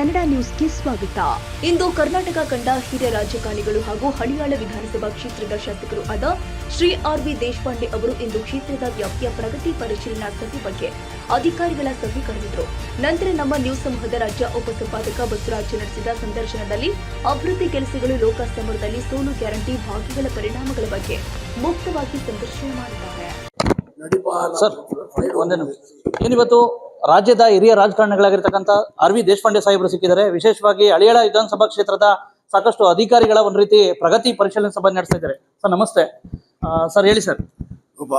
ಕನ್ನಡ ನ್ಯೂಸ್ಗೆ ಸ್ವಾಗತ. ಇಂದು ಕರ್ನಾಟಕ ಕಂಡ ಹಿರಿಯ ರಾಜಕಾರಣಿಗಳು ಹಾಗೂ ಹಳಿಯಾಳ ವಿಧಾನಸಭಾ ಕ್ಷೇತ್ರದ ಶಾಸಕರು ಆದ ಶ್ರೀ ಆರ್ ವಿ ದೇಶಪಾಂಡೆ ಅವರು ಇಂದು ಕ್ಷೇತ್ರದ ವ್ಯಾಪ್ತಿಯ ಪ್ರಗತಿ ಪರಿಶೀಲನಾ ಸಭೆ ಬಗ್ಗೆ ಅಧಿಕಾರಿಗಳ ಸಭೆ ಕರೆದಿದ್ರು ನಂತರ ನಮ್ಮ ನ್ಯೂಸ್ ಸಮೂಹದ ರಾಜ್ಯ ಉಪಸಂಪಾದಕ ಬಸವರಾಜ್ ನಡೆಸಿದ ಸಂದರ್ಶನದಲ್ಲಿ ಅಭಿವೃದ್ಧಿ ಕೆಲಸಗಳು ಲೋಕ ಸಮರದಲ್ಲಿ ಸೋಲು ಗ್ಯಾರಂಟಿ ಭಾಗಿಗಳ ಪರಿಣಾಮಗಳ ಬಗ್ಗೆ ಮುಕ್ತವಾಗಿ ಸಂದರ್ಶನ ಮಾಡಿದ್ದಾರೆ. ರಾಜ್ಯದ ಹಿರಿಯ ರಾಜಕಾರಣಿಗಳಾಗಿರ್ತಕ್ಕಂಥ ಆರ್ ವಿ ದೇಶಪಾಂಡೆ ಸಾಹೇಬರು ಸಿಕ್ಕಿದ್ದಾರೆ. ವಿಶೇಷವಾಗಿ ಹಳಿಯಾಳ ವಿಧಾನಸಭಾ ಕ್ಷೇತ್ರದ ಸಾಕಷ್ಟು ಅಧಿಕಾರಿಗಳ ಒಂದು ರೀತಿ ಪ್ರಗತಿ ಪರಿಶೀಲನೆ ಸಭೆ ನಡೆಸ್ತಾ ಇದ್ದಾರೆ. ಸರ್ ನಮಸ್ತೆ. ಸರ್ ಹೇಳಿ ಸರ್. ಒಬ್ಬ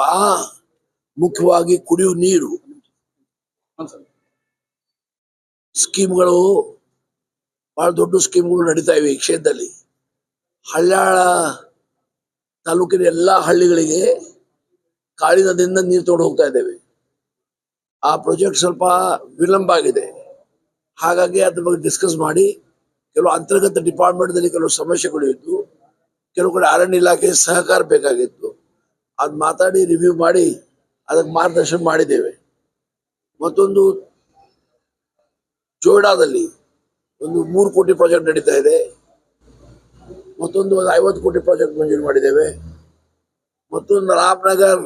ಮುಖ್ಯವಾಗಿ ಕುಡಿಯುವ ನೀರು ಸ್ಕೀಮ್ಗಳು ಬಹಳ ದೊಡ್ಡ ಸ್ಕೀಮ್ಗಳು ನಡೀತಾ ಇವೆ ಈ ಕ್ಷೇತ್ರದಲ್ಲಿ. ಹಳ್ಯಾಳ ತಾಲೂಕಿನ ಎಲ್ಲಾ ಹಳ್ಳಿಗಳಿಗೆ ಕಾಳಿ ನದಿಯಿಂದ ನೀರು ತೊಗೊಂಡು ಹೋಗ್ತಾ ಇದ್ದೇವೆ. ಆ ಪ್ರಾಜೆಕ್ಟ್ ಸ್ವಲ್ಪ ವಿಳಂಬ ಆಗಿದೆ. ಹಾಗಾಗಿ ಅದ್ರ ಬಗ್ಗೆ ಡಿಸ್ಕಸ್ ಮಾಡಿ, ಕೆಲವು ಅಂತರ್ಗತ ಡಿಪಾರ್ಟ್ಮೆಂಟ್ದಲ್ಲಿ ಕೆಲವು ಸಮಸ್ಯೆಗಳು ಇದ್ದು ಕೆಲವು ಕಡೆ ಅರಣ್ಯ ಇಲಾಖೆ ಸಹಕಾರ ಬೇಕಾಗಿತ್ತು. ಅದ್ ಮಾತಾಡಿ ರಿವ್ಯೂ ಮಾಡಿ, ಅದಕ್ಕೆ ಮಾರ್ಗದರ್ಶನ ಮಾಡಿದ್ದೇವೆ. ಮತ್ತೊಂದು ಜೋಯ್ಡಾದಲ್ಲಿ ಒಂದು ಮೂರು ಕೋಟಿ ಪ್ರಾಜೆಕ್ಟ್ ನಡೀತಾ ಇದೆ. ಮತ್ತೊಂದು ಒಂದು ಐವತ್ತು ಕೋಟಿ ಪ್ರಾಜೆಕ್ಟ್ ಮಂಜೂರು ಮಾಡಿದ್ದೇವೆ. ಮತ್ತೊಂದು ರಾಮನಗರ್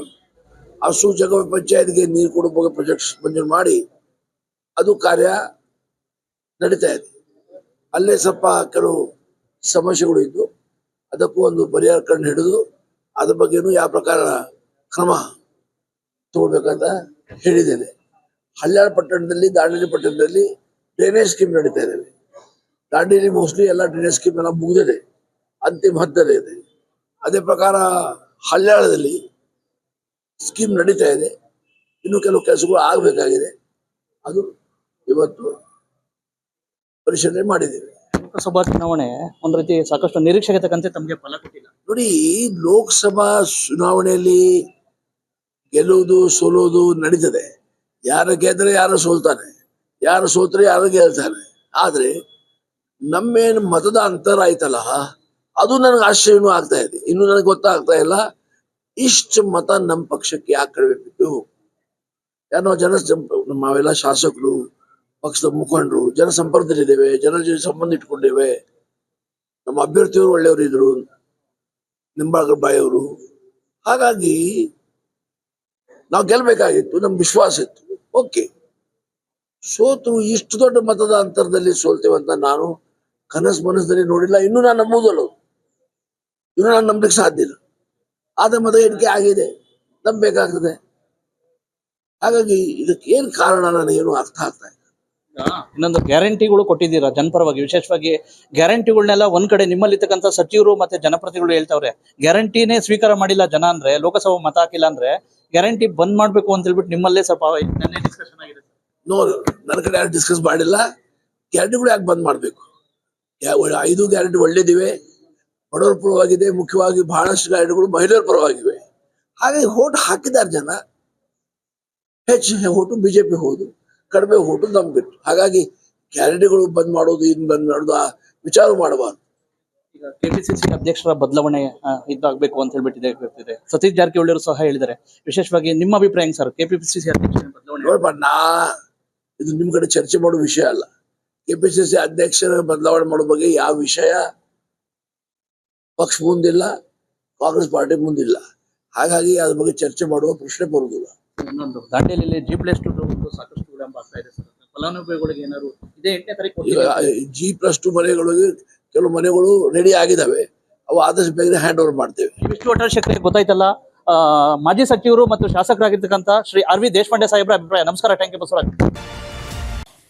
ಹಸು ಜಗವ ಪಂಚಾಯತ್ಗೆ ನೀರು ಕೊಡೋ ಪ್ರಾಜೆಕ್ಟ್ ಮಂಜೂರು ಮಾಡಿ ಅದು ಕಾರ್ಯ ನಡೀತಾ ಇದೆ. ಅಲ್ಲೇ ಸ್ವಲ್ಪ ಕೆಲವು ಸಮಸ್ಯೆಗಳು ಇದ್ದು ಅದಕ್ಕೂ ಒಂದು ಪರಿಹಾರ ಕಂಡು ಹಿಡಿದು ಅದ್ರ ಬಗ್ಗೆನೂ ಯಾವ ಪ್ರಕಾರ ಕ್ರಮ ತಗೋಬೇಕಂತ ಹೇಳಿದ್ದೇನೆ. ಹಳ್ಯಾಳ ಪಟ್ಟಣದಲ್ಲಿ, ದಾಂಡೇಲಿ ಪಟ್ಟಣದಲ್ಲಿ ಡ್ರೈನೇಜ್ ಸ್ಕೀಮ್ ನಡೀತಾ ಇದ್ದಾವೆ ದಾಂಡೇಲಿ ಮೋಸ್ಟ್ಲಿ ಎಲ್ಲ ಡ್ರೈನೇಜ್ ಸ್ಕೀಮ್ ಎಲ್ಲ ಮುಗಿದಿದೆ. ಅಂತಿಮ ಹಂತದಲ್ಲಿ ಇದೆ. ಅದೇ ಪ್ರಕಾರ ಹಳ್ಯಾಳದಲ್ಲಿ ಸ್ಕೀಮ್ ನಡೀತಾ ಇದೆ. ಇನ್ನು ಕೆಲವು ಕೆಲಸಗಳು ಆಗಬೇಕಾಗಿದೆ. ಅದು ಇವತ್ತು ಪರಿಶೀಲನೆ ಮಾಡಿದ್ದೇವೆ. ಲೋಕಸಭಾ ಚುನಾವಣೆ ಒಂದು ರೀತಿ ಸಾಕಷ್ಟು ನಿರೀಕ್ಷೆಗೆ ತಕ್ಕಂತೆ ತಮಗೆ ಫಲ ಕೊಟ್ಟಿಲ್ಲ. ನೋಡಿ ಲೋಕಸಭಾ ಚುನಾವಣೆಯಲ್ಲಿ ಗೆಲ್ಲುವುದು ಸೋಲುವುದು ನಡೀತದೆ. ಯಾರು ಗೆದ್ರೆ ಯಾರು ಸೋಲ್ತಾನೆ? ಯಾರು ಸೋತ್ರೆ ಯಾರು ಗೆಲ್ತಾನೆ? ಆದ್ರೆ ನಮ್ಮೇನು ಮತದ ಅಂತರ ಆಯ್ತಲ್ಲ ಅದು ನನಗೆ ಆಶ್ಚರ್ಯನೂ ಆಗ್ತಾ ಇದೆ. ಇನ್ನು ನನಗೆ ಗೊತ್ತಾಗ್ತಾ ಇಲ್ಲ. ಇಷ್ಟು ಮತ ನಮ್ಮ ಪಕ್ಷಕ್ಕೆ ಯಾಕೆ ಕಡಿಮೆ ಯಾರೋ ಜನ ನಾವೆಲ್ಲ ಶಾಸಕರು, ಪಕ್ಷದ ಮುಖಂಡರು ಜನ ಸಂಪರ್ಕದಲ್ಲಿದ್ದೇವೆ ಜನರ ಜೊತೆ ಸಂಬಂಧ ಇಟ್ಕೊಂಡಿದ್ದೇವೆ. ನಮ್ಮ ಅಭ್ಯರ್ಥಿಯವರು ಒಳ್ಳೆಯವರು ಇದ್ರು, ನಿಂಬಾಳ್ಕರ್ ಬಾಯಿ ಅವರು. ಹಾಗಾಗಿ ನಾವು ಗೆಲ್ಬೇಕಾಗಿತ್ತು, ನಮ್ಗೆ ವಿಶ್ವಾಸ ಇತ್ತು. ಓಕೆ. ಸೋತು ಇಷ್ಟು ದೊಡ್ಡ ಮತದ ಅಂತರದಲ್ಲಿ ಸೋಲ್ತೇವಂತ ನಾನು ಕನಸು ಮನಸ್ಸಲ್ಲಿ ನೋಡಿಲ್ಲ. ಇನ್ನೂ ನಾನು ನಂಬುದಲ್ಲ ಇನ್ನೂ ನಾನು ನಂಬಲಿಕ್ಕೆ ಸಾಧ್ಯ ಇಲ್ಲ. ಆದ್ರೆ ಮತ ಎಣಿಕೆ ಆಗಿದೆ ನಂಬಬೇಕಾಗ್ತದೆ ಹಾಗಾಗಿ ಇದಕ್ಕೆ ಏನ್ ಕಾರಣ ನನಗೇನು ಅರ್ಥ ಆಗ್ತಾ ಇಲ್ಲ. ಇನ್ನೊಂದು ಗ್ಯಾರಂಟಿಗಳು ಕೊಟ್ಟಿದ್ದೀರಾ ಜನಪರವಾಗಿ ವಿಶೇಷವಾಗಿ ಗ್ಯಾರಂಟಿಗಳನ್ನೆಲ್ಲ ಒಂದ್ ಕಡೆ ನಿಮ್ಮಲ್ಲಿರ್ತಕ್ಕಂಥ ಸಚಿವರು ಮತ್ತೆ ಜನಪ್ರತಿಗಳು ಹೇಳ್ತಾವ್ರೆ ಗ್ಯಾರಂಟಿನೇ ಸ್ವೀಕಾರ ಮಾಡಿಲ್ಲ ಜನ ಅಂದ್ರೆ ಲೋಕಸಭಾ ಮತ ಹಾಕಿಲ್ಲ ಅಂದ್ರೆ ಗ್ಯಾರಂಟಿ ಬಂದ್ ಮಾಡ್ಬೇಕು ಅಂತ ಹೇಳ್ಬಿಟ್ಟು ನಿಮ್ಮಲ್ಲೇ ಸ್ವಲ್ಪ ನೆನ್ನೆ ಡಿಸ್ಕಷನ್ ಆಗಿದೆ. ನೋ ನನ್ನ ಕಡೆ ಯಾರು ಡಿಸ್ಕಸ್ ಮಾಡಿಲ್ಲ. ಗ್ಯಾರಂಟಿಗಳು ಯಾಕೆ ಬಂದ್ ಮಾಡ್ಬೇಕು? ಐದು ಗ್ಯಾರಂಟಿ ಒಳ್ಳೇದಿವೆ. ಬಡವರ ಪರವಾಗಿದೆ ಮುಖ್ಯವಾಗಿ ಬಹಳಷ್ಟು ಗೈಡ್ಗಳು ಮಹಿಳೆಯರ ಪರವಾಗಿವೆ. ಹಾಗಾಗಿ ಹೋಟ್ ಹಾಕಿದ್ದಾರೆ ಜನ. ಹೆಚ್ಚು ಹೋಟು ಬಿಜೆಪಿ ಹೋದು ಕಡಿಮೆ ಹೋಟು ನಮ್ಗೆ. ಬಿಟ್ಟು ಹಾಗಾಗಿ ಕ್ಯಾರಿಡಿಗಳು ಬಂದ್ ಮಾಡೋದು ಇನ್ ಬಂದ್ ಮಾಡೋದು ಆ ವಿಚಾರ ಮಾಡಬಾರ್ದು. ಈಗ ಕೆಪಿಸಿಸಿ ಅಧ್ಯಕ್ಷರ ಬದಲಾವಣೆ ಇದಾಗಬೇಕು ಅಂತ ಹೇಳ್ಬಿಟ್ಟಿದೆ ಗೊತ್ತಿದೆ. ಸತೀಶ್ ಜಾರಕಿಹೊಳಿ ಅವರು ಸಹ ಹೇಳಿದ್ದಾರೆ. ವಿಶೇಷವಾಗಿ ನಿಮ್ಮ ಅಭಿಪ್ರಾಯ ಹೆಂಗ್ ಸರ್ ಕೆಪಿಸಿಸಿ ಅಧ್ಯಕ್ಷರ ಬದಲಾವಣೆ? ನಾ ಇದು ನಿಮ್ ಕಡೆ ಚರ್ಚೆ ಮಾಡೋ ವಿಷಯ ಅಲ್ಲ. ಕೆಪಿಸಿಸಿ ಅಧ್ಯಕ್ಷರ ಬದಲಾವಣೆ ಮಾಡೋ ಬಗ್ಗೆ ಯಾವ ವಿಷಯ ಪಕ್ಷ ಮುಂದಿಲ್ಲ ಕಾಂಗ್ರೆಸ್ ಪಾರ್ಟಿ ಮುಂದಿಲ್ಲ. ಹಾಗಾಗಿ ಅದ್ರ ಬಗ್ಗೆ ಚರ್ಚೆ ಮಾಡುವ ಪ್ರಶ್ನೆ ಬರುವುದಿಲ್ಲ. ಇನ್ನೊಂದು ದಾಂಡೇಲಿಯಲ್ಲಿ ಜಿ ಪ್ಲಸ್ ಟು ಸಾಕಷ್ಟು ವಿಳಂಬ ಆಗ್ತಾ ಇದೆ ಸರ್. ಫಲಾನುಭವಿಗಳಿಗೆ ಏನಾದ್ರು ಇದೇ? ಎಂಟನೇ ತಾರೀಕು ಈಗ ಕೊಡ್ತೀವಿ ಜಿ ಪ್ಲಸ್ ಟು ಮನೆಗಳಿಗೆ ಕೆಲವು ಮನೆಗಳು ರೆಡಿ ಆಗಿದಾವೆ ಅವು ಆದಷ್ಟು ಬೇಗನೆ ಹ್ಯಾಂಡ್ ಓವರ್ ಮಾಡ್ತೇವೆ ವಿಷ್ಣು ಒಟ್ಟಾರೆ ಗೊತ್ತಾಯ್ತಲ್ಲ? ಮಾಜಿ ಸಚಿವರು ಮತ್ತು ಶಾಸಕರಾಗಿರ್ತಕ್ಕಂಥ ಶ್ರೀ ಆರ್ ವಿ ದೇಶಪಾಂಡೆ ಸಾಹೇಬ್ರ ಅಭಿಪ್ರಾಯ. ನಮಸ್ಕಾರ ಥ್ಯಾಂಕ್ ಯು ಬಸವರಾಜ್.